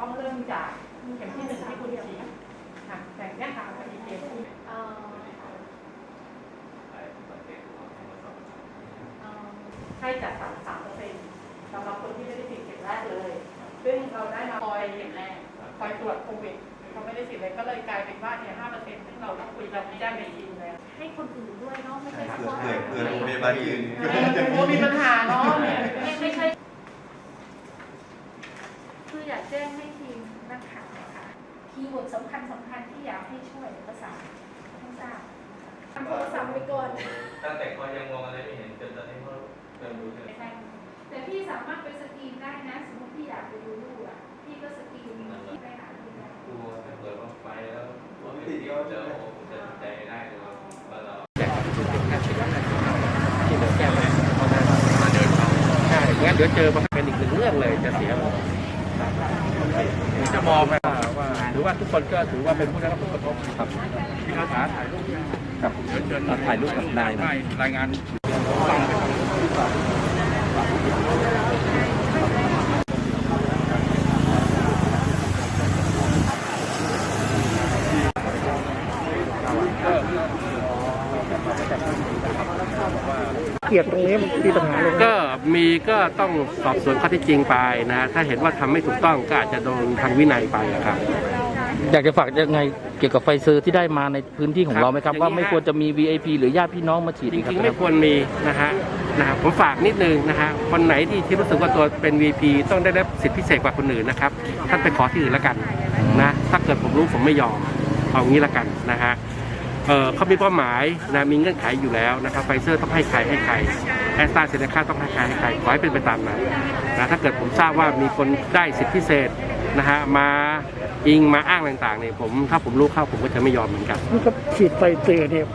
ต้องเริ่มจากเข็มที่หนึ่งที่คุณฉีดค่ะแต่เนี้ยค่ะพอดีเข็มที่เอ่อเอ่ให้จัดสรรสามเปอร์เซ็นต์สำหรับคนที่ไม่ได้ฉีดเข็มแรกเลย ซึ่งเราได้มาคอยเข็มแรกคอยตรวจโควิดเขาไม่ได้ฉีดเลยก็เลยกลายเป็นว่าเนี่ยห้าเปอร์เซ็นต์ซึ่งเราต้องคุยกันแจ้ในทีมแล้วให้คนอื่นด้วยเนาะไม่ใช่เฉพาะเพื่อเพื่อโรงพยาบาลอื่นเออเป็นกลัวมีปัญหาเนาะไม่ไม่ใช่ คืออยากแจ้งให้ทีมนักข่าวนะคะคีย์เวิร์ดสำคัญสำคัญที่อยากให้ช่วยประสานให้ทราบทำโทรศัพท์ไปก่อนตั้งแต่เขายังมองอะไรไม่เห็นจนตอนนี้เขาเริ่มรู้เลยไม่ใช่แต่พี่สามารถไปสกรีนได้นะ สมมติพี่อยากไปดูลูกอะพี่ก็สกรีนที่ไปหาดูได้กลัวถ้าเกิดว่าไปแล้วว่าไม่ติดเขาจะจะใจไม่ได้เลยว่าเราที่เดินแก้ไม่เขาได้มาเดินเขาใช่งั้นเดี๋ยวเจอมาเป็นอีกหนึ่งเรื่องเลยจะเสีย หมดผมจะมองว่าว่าหรือว่าทุกคนก็ถือว่าเป็นผู้ได้รับผลกระทบครับพี่อาสาถ่ายรูปครับเดี๋ยวเชิญถ่ายรูปกับนายรายงานต้องไปทำเกียรติตรงนี้มีปัญหาเลยก็มีก็ต้องสอบสวนข้อเท็จจริงไปนะ ถ้าเห็นว่าทำไม่ถูกต้องก็อาจจะโดนทางวินัยไปอะครับ อยากจะฝากยังไงเกี่ยวกับไฟเซอร์ที่ได้มาในพื้นที่ของเราไหมครับครับว่าไม่ควรจะมี VIP หรือญาติพี่น้องมาฉีดจคริงบๆไม่ควรมีนะฮะนะฮะผมฝากนิดนึงนะฮะคนไหนที่ที่รู้สึกว่าตัวเป็น VP ต้องได้รับสิทธิพิเศษกว่าคนอื่นนะครับท่านไปขอที่อื่นแล้วกันนะ ถ้าเกิดผมรู้ผมไม่ยอมเอางี้ละกันนะฮะ เขามีเป้าหมายนะมีเงื่อนไขอยู่แล้วนะครับไฟเซอร์ต้องให้ใครให้ใครแอสตราเซเนกาต้องให้ใครให้ใครขอให้เป็นไปตามนั้นนะถ้าเกิดผมทราบว่ามีคนได้สิทธิพิเศษนะฮะมาอิงมาอ้างต่างๆเนี่ยผมถ้าผมรู้เข้าผมก็จะไม่ยอมเหมือนกันนี่ก็ฉีดไฟเซอร์เนี่ย